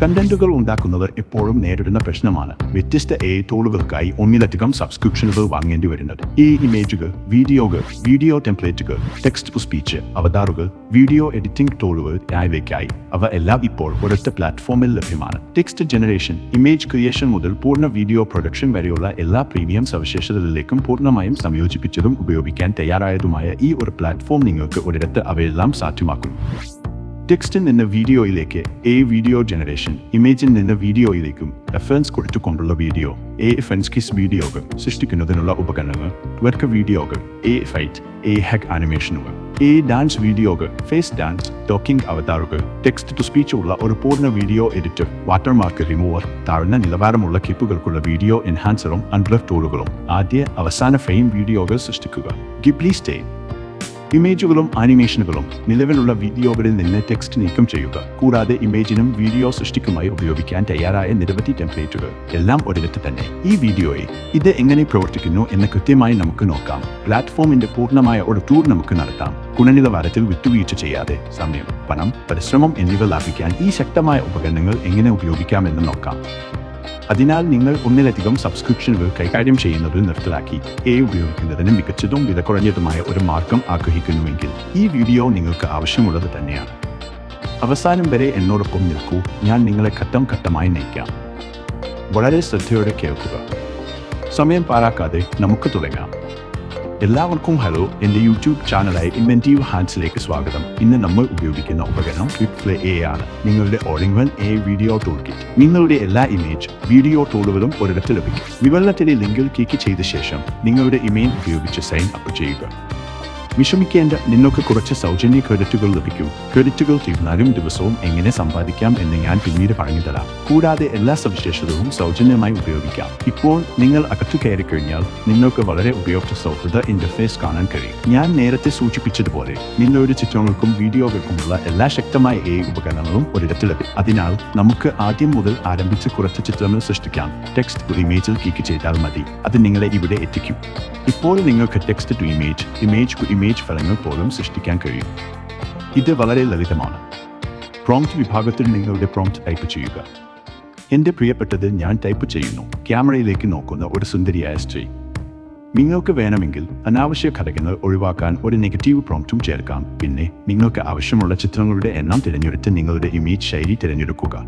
കണ്ടന്റുകൾ ഉണ്ടാക്കുന്നവർ എപ്പോഴും നേരിടുന്ന പ്രശ്നമാണ്. വ്യത്യസ്ത എ ടൂളുകൾക്കായി ഒന്നിലധികം സബ്സ്ക്രിപ്ഷനുകൾ വാങ്ങേണ്ടി വരുന്നത്. ഈ ഇമേജുകൾ വീഡിയോകൾ വീഡിയോ ടെംപ്ലേറ്റുകൾ ടെക്സ്റ്റ് ടു സ്പീച്ച് അവതാറുകൾ വീഡിയോ എഡിറ്റിംഗ് ടൂളുകൾ എന്നിവയ്ക്കായി അവ എല്ലാം ഇപ്പോൾ ഒരൊറ്റ പ്ലാറ്റ്ഫോമിൽ ലഭ്യമാണ്. ടെക്സ്റ്റ് ജനറേഷൻ ഇമേജ് ക്രിയേഷൻ മുതൽ പൂർണ വീഡിയോ പ്രൊഡക്ഷൻ വരെയുള്ള എല്ലാ പ്രീമിയം സവിശേഷതകളിലേക്കും പൂർണമായും സംയോജിപ്പിച്ചതും ഉപയോഗിക്കാൻ തയ്യാറായതുമായ ഈ ഒരു പ്ലാറ്റ്ഫോം നിങ്ങൾക്ക് ഒരിടത്ത് അവയെല്ലാം സാധ്യമാക്കുന്നു. ടെക്സ്റ്റിൽ നിന്ന് വീഡിയോയിലേക്ക് എ വീഡിയോ ജനറേഷൻ ഇമേജിൽ നിന്ന് വീഡിയോയിലേക്കും റെഫറൻസ് കൊടുത്തുകൊണ്ടുള്ള വീഡിയോ എ ഫെൻസ്കിസ് വീഡിയോകൾ സൃഷ്ടിക്കുന്നതിനുള്ള ഉപകരണങ്ങൾ വർക്ക് വീഡിയോകൾ എ ഫൈറ്റ് എ ഹെക് ആനിമേഷനുകൾ എ ഡാൻസ് വീഡിയോകൾ ഫേസ് ഡാൻസ് ടോക്കിംഗ് അവതാറുകൾ ടെക്സ്റ്റ് ടു സ്പീച്ച് ഉള്ള ഒരു പൂർണ വീഡിയോ എഡിറ്റർ വാട്ടർമാർക്ക് റിമൂവർ താഴ്ന്ന നിലവാരമുള്ള ക്ലിപ്പുകൾക്കുള്ള വീഡിയോ എൻഹാൻസറും അൺബ്ലഫ് ടൂളുകളും ആദ്യ അവസാന ഫ്രെയിം വീഡിയോകൾ സൃഷ്ടിക്കുക. ഗിപ്ലി സ്റ്റേ ഇമേജുകളും ആനിമേഷനുകളും നിലവിലുള്ള വീഡിയോകളിൽ നിന്ന് ടെക്സ്റ്റ് നീക്കം ചെയ്യുക. കൂടാതെ ഇമേജിനും വീഡിയോ സൃഷ്ടിക്കുമായി ഉപയോഗിക്കാൻ തയ്യാറായ നിരവധി ടെംപ്ലേറ്റുകൾ എല്ലാം ഒരിടത്ത് തന്നെ. ഈ വീഡിയോയിൽ ഇത് എങ്ങനെ പ്രവർത്തിക്കുന്നു എന്ന് കൃത്യമായി നമുക്ക് നോക്കാം. പ്ലാറ്റ്ഫോമിന്റെ പൂർണമായ ഒരു ടൂർ നമുക്ക് നടത്താം. ഗുണനിലവാരത്തിൽ വിട്ടുവീഴ്ച ചെയ്യാതെ. സമയം പണം പരിശ്രമം എന്നിവ ലാഭിക്കാൻ ഈ ശക്തമായ ഉപകരണങ്ങൾ എങ്ങനെ ഉപയോഗിക്കാമെന്ന് നോക്കാം. അതിനാൽ നിങ്ങൾ ഒന്നിലധികം സബ്സ്ക്രിപ്ഷനുകൾ കൈകാര്യം ചെയ്യുന്നത് നിർത്തലാക്കി. എ ഉപയോഗിക്കുന്നതിന് മികച്ചതും വില കുറഞ്ഞതുമായ ഒരു മാർഗം ആഗ്രഹിക്കുന്നുവെങ്കിൽ ഈ വീഡിയോ നിങ്ങൾക്ക് ആവശ്യമുള്ളത് തന്നെയാണ്. അവസാനം വരെ എന്നോടൊപ്പം നിൽക്കൂ. ഞാൻ നിങ്ങളെ ഘട്ടം ഘട്ടമായി നയിക്കാം. വളരെ ശ്രദ്ധയോടെ കേൾക്കുക. സമയം പാഴാക്കാതെ നമുക്ക് തുടങ്ങാം. എല്ലാവർക്കും ഹലോ. എന്റെ യൂട്യൂബ് ചാനലായ ഇൻവെന്റീവ് ഹാൻഡ്സിലേക്ക് സ്വാഗതം. ഇന്ന് നമ്മൾ ഉപയോഗിക്കുന്ന ഉപകരണം ക്ലിപ്ലേ പ്ലേ എ ആണ്. നിങ്ങളുടെ ഓളിംഗ് എ വീഡിയോ ടൂൾ കിറ്റ് നിങ്ങളുടെ എല്ലാ ഇമേജ് വീഡിയോ ടൂളുകളും ഒരിടത്ത് ലഭിക്കും. വിവരണത്തിലെ ലിങ്കിൽ ക്ലിക്ക് ചെയ്ത ശേഷം നിങ്ങളുടെ ഇമെയിൽ ഉപയോഗിച്ച് സൈൻ അപ്പ് ചെയ്യുക. വിഷമിക്കേണ്ട നിങ്ങൾക്ക് കുറച്ച് സൗജന്യ ക്രെഡിറ്റുകൾ ലഭിക്കും. ക്രെഡിറ്റുകൾ തീർന്നാലും ദിവസവും എങ്ങനെ സമ്പാദിക്കാം എന്ന് ഞാൻ പിന്നീട് പറഞ്ഞു തരാം കൂടാതെ എല്ലാ സവിശേഷതകളും സൗജന്യമായി ഉപയോഗിക്കാം. ഇപ്പോൾ നിങ്ങൾ അകത്തു കയറി കഴിഞ്ഞാൽ നിങ്ങൾക്ക് വളരെ ഉപയോക്തൃ സൗഹൃദ ഇന്റർഫേസ് കാണാൻ കഴിയും. ഞാൻ നേരത്തെ സൂചിപ്പിച്ചതുപോലെ നിങ്ങളുടെ ചിത്രങ്ങൾക്കും വീഡിയോകൾക്കുമുള്ള എല്ലാ ശക്തമായ എ ഉപകരണങ്ങളും ഒരിടത്ത് ലഭിക്കും അതിനാൽ നമുക്ക് ആദ്യം മുതൽ ആരംഭിച്ച് കുറച്ച് ചിത്രങ്ങൾ സൃഷ്ടിക്കാം. ടെക്സ്റ്റ് ഒരു ഇമേജിൽ ക്ലിക്ക് ചെയ്താൽ മതി. അത് നിങ്ങളെ ഇവിടെ എത്തിക്കും. ഇപ്പോൾ നിങ്ങൾക്ക് text to image image to image ഫലങ്ങൾ പോലും സൃഷ്ടിക്കാൻ കഴിയും. ഇത് വളരെ ലളിതമാണ്. പ്രോംപ്റ്റ് വിഭാഗത്തിൽ നിങ്ങളുടെ പ്രോംപ്റ്റ് ടൈപ്പ് ചെയ്യുക. എന്റെ പ്രിയപ്പെട്ടത് ഞാൻ ടൈപ്പ് ചെയ്യുന്നു. ക്യാമറയിലേക്ക് നോക്കുന്ന ഒരു സുന്ദരിയായ സ്ത്രീ. നിങ്ങൾക്ക് വേണമെങ്കിൽ അനാവശ്യ ഘടകങ്ങൾ ഒഴിവാക്കാൻ ഒരു നെഗറ്റീവ് പ്രോംപ്റ്റും ചേർക്കാം. പിന്നെ നിങ്ങൾക്ക് ആവശ്യമുള്ള ചിത്രങ്ങളുടെ എണ്ണം തിരഞ്ഞെടുത്ത് നിങ്ങളുടെ ഇമേജ് ശൈലി തിരഞ്ഞെടുക്കുക.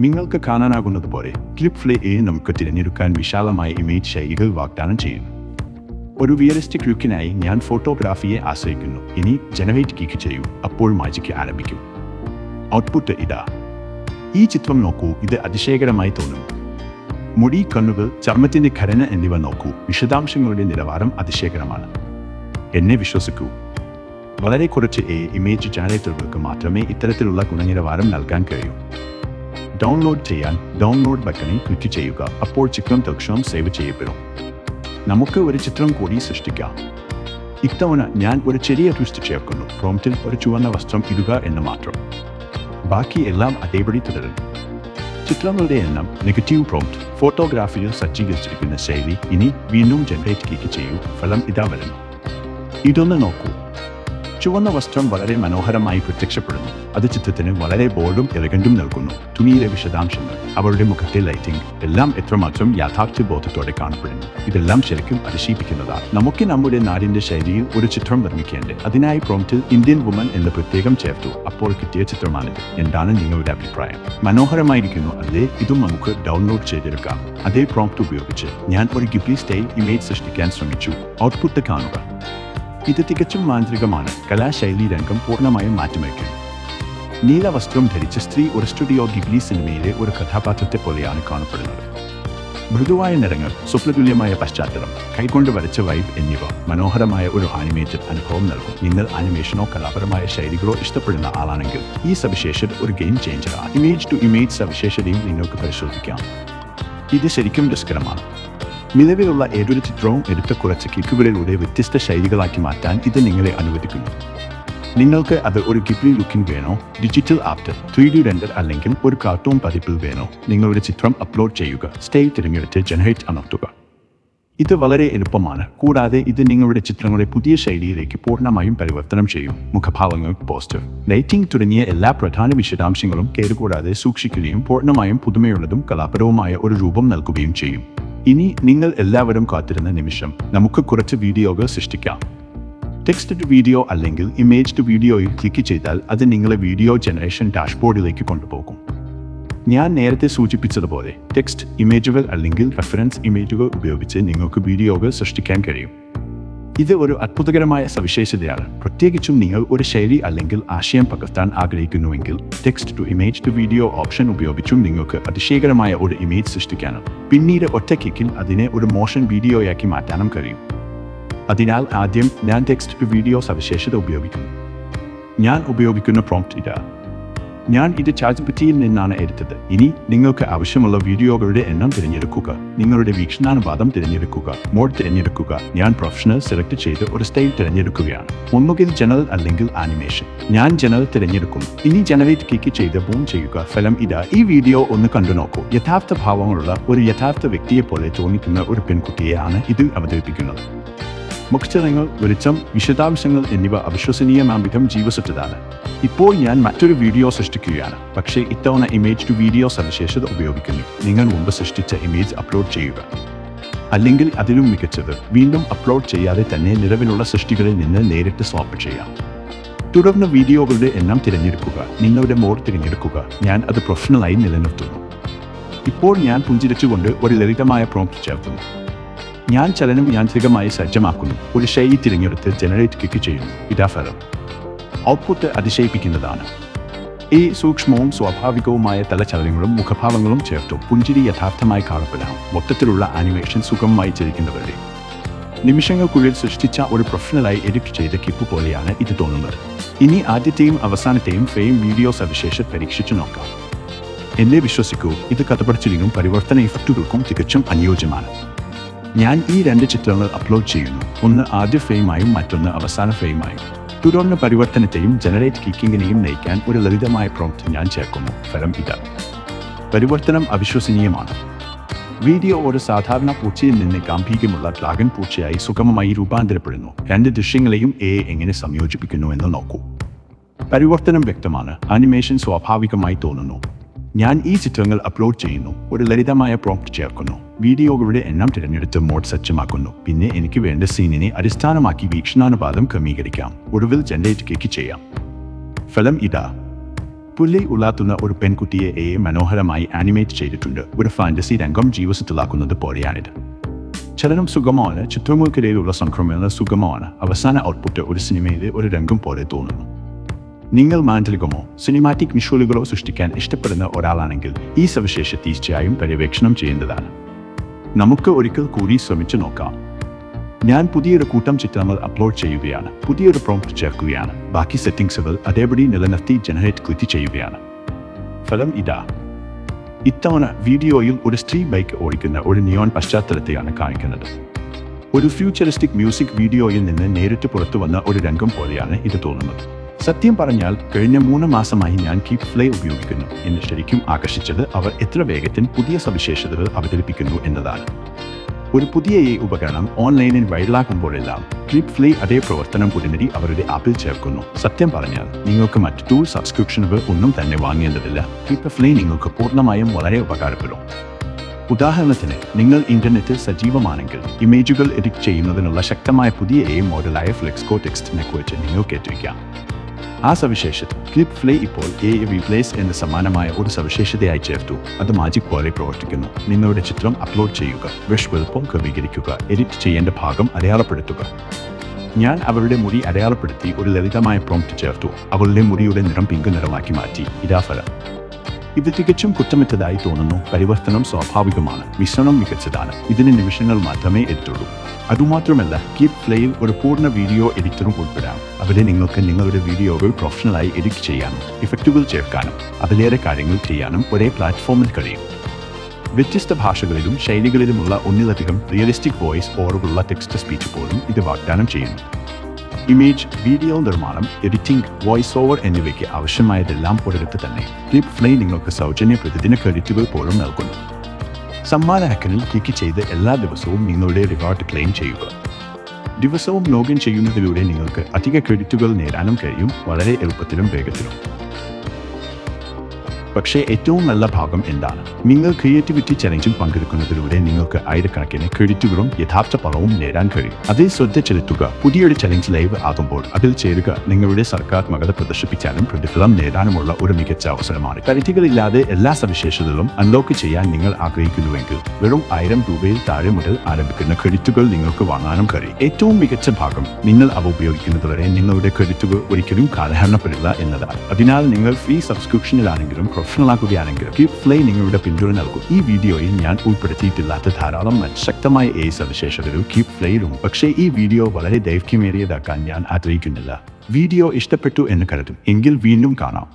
നിങ്ങൾക്ക് കാണാനാകുന്നതുപോലെ ക്ലിപ്പ് ഫ്ലേ എ നമുക്ക് തിരഞ്ഞെടുക്കാൻ വിശാലമായ ഇമേജ് ശൈലികൾ വാഗ്ദാനം ചെയ്യുന്നു ഒരു റിയലിസ്റ്റിക് ലുക്കിനായി ഞാൻ ഫോട്ടോഗ്രാഫിയെ ആശ്രയിക്കുന്നു. ഇനി ജനറേറ്റ് ക്ലിക്ക് ചെയ്യൂ. അപ്പോൾ മാജിക്ക് ആരംഭിക്കും. ഔട്ട്പുട്ട് ഇതാ. ഈ ചിത്രം നോക്കൂ. ഇത് അതിശയകരമായി തോന്നും. മുടി കണ്ണുകൾ ചർമ്മത്തിന്റെ ഘടന എന്നിവ നോക്കൂ. വിശദാംശങ്ങളുടെ നിലവാരം അതിശയകരമാണ്. എന്നെ വിശ്വസിക്കൂ. വളരെ കുറച്ച് എ ഇമേജ് ജനറേറ്ററുകൾക്ക് മാത്രമേ ഇത്തരത്തിലുള്ള ഗുണനിലവാരം നൽകാൻ കഴിയൂ. ഡൗൺലോഡ് ചെയ്യാൻ ഡൗൺലോഡ് ബട്ടണിൽ ക്ലിക്ക് ചെയ്യുക. അപ്പോൾ ചിത്രം തൽക്ഷണം സേവ് ചെയ്യപ്പെടും. നമുക്ക് ഒരു ചിത്രം കൂടി സൃഷ്ടിക്കാം. ഇത്തവണ ഞാൻ ഒരു ചെറിയ ട്വിസ്റ്റ് ചേർക്കുന്നു. പ്രോംപ്റ്റിൽ ഒരു ചുവന്ന വസ്ത്രം ഇടുക എന്ന് മാത്രം. ബാക്കി എല്ലാം അതേപടി തുടരും. ചിത്രങ്ങളുടെ എണ്ണം നെഗറ്റീവ് പ്രോംപ്റ്റ് ഫോട്ടോഗ്രാഫിയിൽ സജ്ജീകരിച്ചിരിക്കുന്ന ശൈലി ഇനി വീണ്ടും ജനറേറ്റ് ചെയ്യൂ. ഫലം ഇതാ വരുന്നു. ഇതൊന്ന് നോക്കൂ. ചുവന്ന വസ്ത്രം വളരെ മനോഹരമായി പ്രത്യക്ഷപ്പെടുന്നു. അത് ചിത്രത്തിന് വളരെ ബോൾഡും എലഗന്റും നൽകുന്നു. തുണിയിലെ വിശദാംശങ്ങൾ അവരുടെ മുഖത്തെ ലൈറ്റിംഗ് എല്ലാം എത്രമാത്രം യാഥാർത്ഥ്യ ബോധത്തോടെ കാണപ്പെടുന്നു. ഇതെല്ലാം ശരിക്കും പരിശീലിപ്പിക്കുന്നതാണ് നമുക്ക് നമ്മുടെ നാടിന്റെ ശൈലിയിൽ ഒരു ചിത്രം നിർമ്മിക്കേണ്ടത് അതിനായി പ്രോംറ്റിൽ ഇന്ത്യൻ വുമൻ എന്ന് പ്രത്യേകം ചേർത്തു. അപ്പോൾ കിട്ടിയ ചിത്രമാണിത്. എന്താണ് നിങ്ങളുടെ അഭിപ്രായം? മനോഹരമായിരിക്കുന്നു അല്ലേ? ഇതും നമുക്ക് ഡൗൺലോഡ് ചെയ്തെടുക്കാം. അതേ പ്രോംപ്റ്റ് ഉപയോഗിച്ച് ഞാൻ ഒരു ഗിപ്ലി സ്റ്റൈൽ ഇമേജ് സൃഷ്ടിക്കാൻ ശ്രമിച്ചു. ഔട്ട്പുട്ട് കാണുക. ഇത് തികച്ചും മാന്ത്രികമാണ്. കലാശൈലി രംഗം പൂർണമായും മാറ്റിമറിക്കുന്നു നീല വസ്ത്രം ധരിച്ച സ്ത്രീ ഒരു സ്റ്റുഡിയോ ഗിബ്ലി സിനിമയിലെ ഒരു കഥാപാത്രത്തെ പോലെയാണ് കാണപ്പെടുന്നത്. മൃദുവായ നിറങ്ങൾ സ്വപ്നതുല്യമായ പശ്ചാത്തലം കൈകൊണ്ട് വരച്ച വൈബ് എന്നിവ മനോഹരമായ ഒരു ആനിമേറ്റഡ് അനുഭവം നൽകും. നിങ്ങൾ ആനിമേഷനോ കലാപരമായ ശൈലികളോ ഇഷ്ടപ്പെടുന്ന ആളാണെങ്കിൽ ഈ സവിശേഷത ഒരു ഗെയിം ചേഞ്ചറാണ് ഇമേജ് ടു ഇമേജ് സവിശേഷതയും നിങ്ങൾക്ക് പരിശോധിക്കാം. ഇത് ശരിക്കും രസകരമാണ്. നിലവിലുള്ള ഏതൊരു ചിത്രവും എടുത്ത കുറച്ച് ക്ലിക്കുകളിലൂടെ വ്യത്യസ്ത ശൈലികളാക്കി മാറ്റാൻ ഇത് നിങ്ങളെ അനുവദിക്കുന്നു. നിങ്ങൾക്ക് അത് ഒരു ഗിബ്ലി ലുക്കിൽ വേണോ? Digital art three D render അല്ലെങ്കിൽ ഒരു കാർട്ടൂൺ പതിപ്പിൽ വേണോ? നിങ്ങളുടെ ചിത്രം അപ്ലോഡ് ചെയ്യുക സ്റ്റൈൽ തിരഞ്ഞെടുത്ത് ജനറേറ്റ് അമർത്തുക. ഇത് വളരെ എളുപ്പമാണ് കൂടാതെ ഇത് നിങ്ങളുടെ ചിത്രങ്ങളെ പുതിയ ശൈലിയിലേക്ക് പൂർണമായും പരിവർത്തനം ചെയ്യും. മുഖഭാവങ്ങൾ പോസ്റ്റർ ലൈറ്റിംഗ് തുടങ്ങിയ എല്ലാ പ്രധാന വിശദാംശങ്ങളും കേടുകൂടാതെ സൂക്ഷിക്കുകയും പൂർണമായും പുതുമയുള്ളതും കലാപരവുമായ ഒരു രൂപം നൽകുകയും ചെയ്യും. ഇനി നിങ്ങൾ എല്ലാവരും കാത്തിരുന്ന നിമിഷം നമുക്ക് കുറച്ച് വീഡിയോകൾ സൃഷ്ടിക്കാം. ടെക്സ്റ്റ് ടു വീഡിയോ അല്ലെങ്കിൽ ഇമേജ് ടു വീഡിയോയിൽ ക്ലിക്ക് ചെയ്താൽ അത് നിങ്ങളെ വീഡിയോ ജനറേഷൻ ഡാഷ്ബോർഡിലേക്ക് കൊണ്ടുപോകും. ഞാൻ നേരത്തെ സൂചിപ്പിച്ചതുപോലെ ടെക്സ്റ്റ് ഇമേജുകൾ അല്ലെങ്കിൽ റെഫറൻസ് ഇമേജുകൾ ഉപയോഗിച്ച് നിങ്ങൾക്ക് വീഡിയോകൾ സൃഷ്ടിക്കാൻ കഴിയും. ഇത് ഒരു അത്ഭുതകരമായ സവിശേഷതയാണ്. പ്രത്യേകിച്ചും നിങ്ങൾ ഒരു ശൈലി അല്ലെങ്കിൽ ആശയം പകർത്താൻ ആഗ്രഹിക്കുന്നുവെങ്കിൽ text to image to video option ഉപയോഗിച്ചും നിങ്ങൾക്ക് അതിശയകരമായ ഒരു ഇമേജ് സൃഷ്ടിക്കാനും പിന്നീട് ഒറ്റ ക്ലിക്കിൽ അതിനെ ഒരു മോഷൻ വീഡിയോയാക്കി മാറ്റാനും കഴിയും. അതിനാൽ ആദ്യം ഞാൻ ടെക്സ്റ്റ് ടു വീഡിയോ സവിശേഷത ഉപയോഗിക്കുന്നു. ഞാൻ ഉപയോഗിക്കുന്ന പ്രോംപ്റ്റ് ഇതാ. ഞാൻ ഇത് ചാറ്റ്ജിപിറ്റിയിൽ നിന്നാണ് എടുത്തത്. ഇനി നിങ്ങൾക്ക് ആവശ്യമുള്ള വീഡിയോകളുടെ എണ്ണം തിരഞ്ഞെടുക്കുക. നിങ്ങളുടെ വീക്ഷണാനുപാതം തിരഞ്ഞെടുക്കുക. മോഡ് തിരഞ്ഞെടുക്കുക. ഞാൻ പ്രൊഫഷണൽ സെലക്ട് ചെയ്ത് ഒരു സ്റ്റൈൽ തിരഞ്ഞെടുക്കുകയാണ്. ഒന്നുകിൽ ജനറൽ അല്ലെങ്കിൽ ആനിമേഷൻ ഞാൻ ജനറൽ തിരഞ്ഞെടുക്കും ഇനി ജനറേറ്റ് ക്ലിക്ക് ചെയ്ത് ബൂം ചെയ്യുക. ഫലം ഇതാ. ഈ വീഡിയോ ഒന്ന് കണ്ടു നോക്കൂ. യഥാർത്ഥ ഭാവങ്ങളുള്ള ഒരു യഥാർത്ഥ വ്യക്തിയെ പോലെ തോന്നിക്കുന്ന ഒരു പെൺകുട്ടിയെയാണ് ഇത് അവതരിപ്പിക്കുന്നത്. മുഖചിത്രങ്ങൾ വെളിച്ചം വിശദാംശങ്ങൾ എന്നിവ അവിശ്വസനീയമാം വിധം ജീവസുറ്റതാണ് ഇപ്പോൾ ഞാൻ മറ്റൊരു വീഡിയോ സൃഷ്ടിക്കുകയാണ്. പക്ഷേ ഇത്തവണ ഇമേജ് ടു വീഡിയോ സവിശേഷത ഉപയോഗിക്കുന്നു. നിങ്ങൾ മുമ്പ് സൃഷ്ടിച്ച ഇമേജ് അപ്ലോഡ് ചെയ്യുക. അല്ലെങ്കിൽ അതിലും മികച്ചത് വീണ്ടും അപ്ലോഡ് ചെയ്യാതെ തന്നെ നിലവിലുള്ള സൃഷ്ടികളിൽ നിന്ന് നേരിട്ട് സ്വാപ്പ് ചെയ്യാം. തുടർന്ന് വീഡിയോകളുടെ എണ്ണം തിരഞ്ഞെടുക്കുക. നിങ്ങളുടെ മോഡ് തിരഞ്ഞെടുക്കുക. ഞാൻ അത് പ്രൊഫഷണലായി നിലനിർത്തുന്നു. ഇപ്പോൾ ഞാൻ പുഞ്ചിരിച്ചുകൊണ്ട് ഒരു ലളിതമായ പ്രോംപ്റ്റ് ചേർക്കുന്നു. ഞാൻ ചലനം യാന്ത്രികമായി സജ്ജമാക്കുന്നു. ഒരു ശൈലി തിരഞ്ഞെടുത്ത് ജനറേറ്റ് ക്ലിക്ക് ചെയ്യുന്നു. ഇതാഫലം ഔട്ട്പുട്ട് അതിശയിപ്പിക്കുന്നതാണ്. ഈ സൂക്ഷ്മവും സ്വാഭാവികവുമായ തലചലനങ്ങളും മുഖഭാവങ്ങളും ചേർത്തു പുഞ്ചിരി യഥാർത്ഥമായി കാണപ്പെടാം. മൊത്തത്തിലുള്ള ആനിമേഷൻ സുഗമമായി ചലിക്കുന്നവരുടെ. നിമിഷങ്ങൾക്കുള്ളിൽ സൃഷ്ടിച്ച ഒരു പ്രൊഫഷണലായി എഡിറ്റ് ചെയ്ത കിപ്പ് പോലെയാണ് ഇത് തോന്നുന്നത്. ഇനി ആദ്യത്തെയും അവസാനത്തെയും ഫെയിം വീഡിയോ സവിശേഷ പരീക്ഷിച്ചു നോക്കാം. എന്നെ വിശ്വസിക്കൂ ഇത് കഥപടിച്ചിലിനും പരിവർത്തന ഇഫക്റ്റുകൾക്കും തികച്ചും അനുയോജ്യമാണ്. ഞാൻ ഈ രണ്ട് ചിത്രങ്ങൾ അപ്ലോഡ് ചെയ്യുന്നു. ഒന്ന് ആദ്യ ഫ്രെയിമായും മറ്റൊന്ന് അവസാന ഫ്രെയിമായും. തുടർന്ന് പരിവർത്തനത്തെയും ജനറേറ്റ് കിക്കിങ്ങിനെയും നയിക്കാൻ ഒരു ലളിതമായ പ്രോംപ്റ്റ് ഞാൻ ചേർക്കുന്നു. ഫലം ഇതാ. പരിവർത്തനം അവിശ്വസനീയമാണ്. വീഡിയോ ഒരു സാധാരണ പൂച്ചയിൽ നിന്ന് ഗാംഭീര്യമുള്ള ഡ്രാഗൺ പൂച്ചയായി സുഗമമായി രൂപാന്തരപ്പെടുന്നു. രണ്ട് ദൃശ്യങ്ങളെയും എ എങ്ങനെ സംയോജിപ്പിക്കുന്നു എന്ന് നോക്കൂ. പരിവർത്തനം വ്യക്തമാണ്. അനിമേഷൻ സ്വാഭാവികമായി തോന്നുന്നു. ഞാൻ ഈ ചിത്രങ്ങൾ അപ്ലോഡ് ചെയ്യുന്നു. ഒരു ലളിതമായ പ്രോംപ്റ്റ് ചേർക്കുന്നു. വീഡിയോകളുടെ എണ്ണം തിരഞ്ഞെടുത്ത് മോഡ് സജ്ജമാക്കുന്നു. പിന്നെ എനിക്ക് വേണ്ട സീനിനെ അടിസ്ഥാനമാക്കി വീക്ഷണാനുപാതം ക്രമീകരിക്കാം. ഒടുവിൽ ജനറേറ്റ് ക്ലിക്ക് ചെയ്യാം. ഫലം ഇതാ. പുല്ലി ഉള്ളാത്തുന്ന ഒരു പെൺകുട്ടിയെ എ മനോഹരമായി ആനിമേറ്റ് ചെയ്തിട്ടുണ്ട്. ഒരു ഫാന്റസി രംഗം ജീവസത്തിലാക്കുന്നത് പോലെയാണിത്. ചലനം സുഗമമാണ് ചിത്രങ്ങൾക്കിടയിലുള്ള സംക്രമണം സുഗമമാണ് അവസാന ഔട്ട്പുട്ട് ഒരു സിനിമയിലെ ഒരു രംഗം പോലെ തോന്നുന്നു. നിങ്ങൾ മാന്ത്രികമോ സിനിമാറ്റിക് വിഷ്വലുകളോ സൃഷ്ടിക്കാൻ ഇഷ്ടപ്പെടുന്ന ഒരാളാണെങ്കിൽ ഈ സവിശേഷ തീർച്ചയായും പര്യവേക്ഷണം ചെയ്യേണ്ടതാണ്. നമുക്ക് ഒരിക്കൽ കൂടി ശ്രമിച്ചു നോക്കാം. ഞാൻ പുതിയൊരു കൂട്ടം ചിത്രങ്ങൾ അപ്ലോഡ് ചെയ്യുകയാണ്. പുതിയൊരു പ്രോംപ്റ്റ് ചേർക്കുകയാണ്. ബാക്കി സെറ്റിംഗ്സുകൾ അതേപടി നിലനിർത്തി ജനറേറ്റ് ക്ലിക്ക് ചെയ്യുകയാണ്. ഫലം ഇതാ. ഇത്തവണ വീഡിയോയിൽ ഒരു സ്ത്രീ ബൈക്ക് ഓടിക്കുന്ന ഒരു നിയോൺ പശ്ചാത്തലത്തെയാണ് കാണിക്കുന്നത്. ഒരു ഫ്യൂച്ചറിസ്റ്റിക് മ്യൂസിക് വീഡിയോയിൽ നിന്ന് നേരിട്ട് പുറത്തു വന്ന ഒരു രംഗം പോലെയാണ് ഇത് തോന്നുന്നത്. സത്യം പറഞ്ഞാൽ കഴിഞ്ഞ മൂന്ന് മാസമായി ഞാൻ കീപ് ഫ്ലൈ ഉപയോഗിക്കുന്നു. എന്നെ ശരിക്കും ആകർഷിച്ചത് അവർ എത്ര വേഗത്തിൽ പുതിയ സവിശേഷതകൾ അവതരിപ്പിക്കുന്നു എന്നതാണ്. ഒരു പുതിയ ഈ ഉപകരണം ഓൺലൈനിൽ വൈറലാക്കുമ്പോഴെല്ലാം ക്ലിപ്പ് ഫ്ലൈ അതേ പ്രവർത്തനം ഉടനടി അവരുടെ ആപ്പിൽ ചേർക്കുന്നു. സത്യം പറഞ്ഞാൽ നിങ്ങൾക്ക് മറ്റ് ടൂൾ സബ്സ്ക്രിപ്ഷനുകൾ ഒന്നും തന്നെ വാങ്ങേണ്ടതില്ല. ക്ലിപ്പ് ഫ്ലൈ നിങ്ങൾക്ക് പൂർണമായും വളരെ ഉപകാരപ്പെടും. ഉദാഹരണത്തിന് നിങ്ങൾ ഇന്റർനെറ്റിൽ സജീവമാണെങ്കിൽ ഇമേജുകൾ എഡിറ്റ് ചെയ്യുന്നതിനുള്ള ശക്തമായ പുതിയ എ മോഡലായ ഫ്ലെക്സ്കോ ടെക്സ്റ്റിനെ കുറിച്ച് നിങ്ങൾക്ക് കേട്ടിരിക്കാം. ആ സവിശേഷത ക്ലിപ്പ് ഫ്ലേ ഇപ്പോൾ എ റീപ്ലേസ് എന്ന സമാനമായ ഒരു സവിശേഷതയായി ചേർത്തു. അത് മാജിക് പോലെ പ്രവർത്തിക്കുന്നു. നിങ്ങളുടെ ചിത്രം അപ്ലോഡ് ചെയ്യുക. വിഷ് വലുപ്പം ക്രമീകരിക്കുക. എഡിറ്റ് ചെയ്യേണ്ട ഭാഗം അടയാളപ്പെടുത്തുക. ഞാൻ അവരുടെ മുടി അടയാളപ്പെടുത്തി ഒരു ലളിതമായ പ്രോംപ്റ്റ് ചേർത്തു. അവളുടെ മുടിയുടെ നിറം പിങ്ക് നിറമാക്കി മാറ്റി. ഇതാ ഫലം. ഇത് തികച്ചും കുറ്റമറ്റതായി തോന്നുന്നു. പരിവർത്തനം സ്വാഭാവികമാണ്. മിശ്രണം മികച്ചതാണ്. ഇതിന് നിമിഷങ്ങൾ മാത്രമേ എടുത്തുള്ളൂ അതുമാത്രമല്ല കീപ് പ്ലേയിൽ ഒരു പൂർണ വീഡിയോ എഡിറ്ററും ഉൾപ്പെടാം. അവിടെ നിങ്ങൾക്ക് നിങ്ങളുടെ വീഡിയോകൾ പ്രൊഫഷണലായി എഡിറ്റ് ചെയ്യാനും ഇഫക്റ്റുകൾ ചേർക്കാനും അതിലേറെ കാര്യങ്ങൾ ചെയ്യാനും ഒരേ പ്ലാറ്റ്ഫോമിൽ കഴിയും. വ്യത്യസ്ത ഭാഷകളിലും ശൈലികളിലുമുള്ള ഒന്നിലധികം റിയലിസ്റ്റിക് വോയിസ് ഓറുകളുള്ള ടെക്സ്റ്റ് സ്പീച്ച് പോലും ഇത് വാഗ്ദാനം ചെയ്യുന്നു. ഇമേജ് വീഡിയോ നിർമ്മാണം എഡിറ്റിംഗ് വോയിസ് ഓവർ എന്നിവയ്ക്ക് ആവശ്യമായതെല്ലാം ഒരിടത്ത് തന്നെ. ക്ലിപ്പ് ഫ്ലൈ നിങ്ങൾക്ക് സൗജന്യ പ്രതിദിന ക്രെഡിറ്റുകൾ പോലും നൽകുന്നു. സമ്മാന ഹാക്കനിൽ ക്ലിക്ക് ചെയ്ത് എല്ലാ ദിവസവും നിങ്ങളുടെ റിവാർഡ് ക്ലെയിം ചെയ്യുക. ദിവസവും ലോഗിൻ ചെയ്യുന്നതിലൂടെ നിങ്ങൾക്ക് അധിക ക്രെഡിറ്റുകൾ നേടാനും കഴിയും വളരെ എളുപ്പത്തിലും വേഗത്തിലും. പക്ഷേ ഏറ്റവും നല്ല ഭാഗം എന്താണ്? നിങ്ങൾ ക്രിയേറ്റിവിറ്റി ചലഞ്ചിൽ പങ്കെടുക്കുന്നതിലൂടെ നിങ്ങൾക്ക് ആയിരക്കണക്കിന് ക്രെഡിറ്റുകളും യഥാർത്ഥ പണവും നേടാൻ കഴിയും. അതിൽ ശ്രദ്ധ ചെലുത്തുക പുതിയൊരു ചലഞ്ച് ലൈവ് ആകുമ്പോൾ അതിൽ ചേരുക നിങ്ങളുടെ സർഗാത്മകത പ്രദർശിപ്പിക്കാനും പ്രതിഫലം നേടാനുമുള്ള ഒരു മികച്ച അവസരമാണ്. പരിധികളില്ലാതെ എല്ലാ സവിശേഷതകളും അൺലോക്ക് ചെയ്യാൻ നിങ്ങൾ ആഗ്രഹിക്കുന്നുവെങ്കിൽ വെറും ആയിരം രൂപയിൽ താഴെ മുതൽ ആരംഭിക്കുന്ന ക്രെഡിറ്റുകൾ നിങ്ങൾക്ക് വാങ്ങാനും കഴിയും. ഏറ്റവും മികച്ച ഭാഗം നിങ്ങൾ അവ ഉപയോഗിക്കുന്നതുവരെ നിങ്ങളുടെ ക്രെഡിറ്റുകൾ ഒരിക്കലും കാലഹരണപ്പെടില്ല എന്നതാണ്. അതിനാൽ നിങ്ങൾ ഫ്രീ സബ്സ്ക്രിപ്ഷനിലാണെങ്കിലും പ്രൊഫഷണൽ ആകുകയാണെങ്കിലും കീപ് ഫ്ലൈ നിങ്ങളുടെ പിന്തുണ നൽകും. ഈ വീഡിയോയിൽ ഞാൻ ഉൾപ്പെടുത്തിയിട്ടില്ലാത്ത ധാരാളം ശക്തമായ എ സവിശേഷതകൾ കീപ് ഫ്ലൈയിലും പക്ഷേ ഈ വീഡിയോ വളരെ ദൈർഘ്യമേറിയതാക്കാൻ ഞാൻ ആഗ്രഹിക്കുന്നില്ല. വീഡിയോ ഇഷ്ടപ്പെട്ടു എന്ന് കരുതും. എങ്കിൽ വീണ്ടും കാണാം.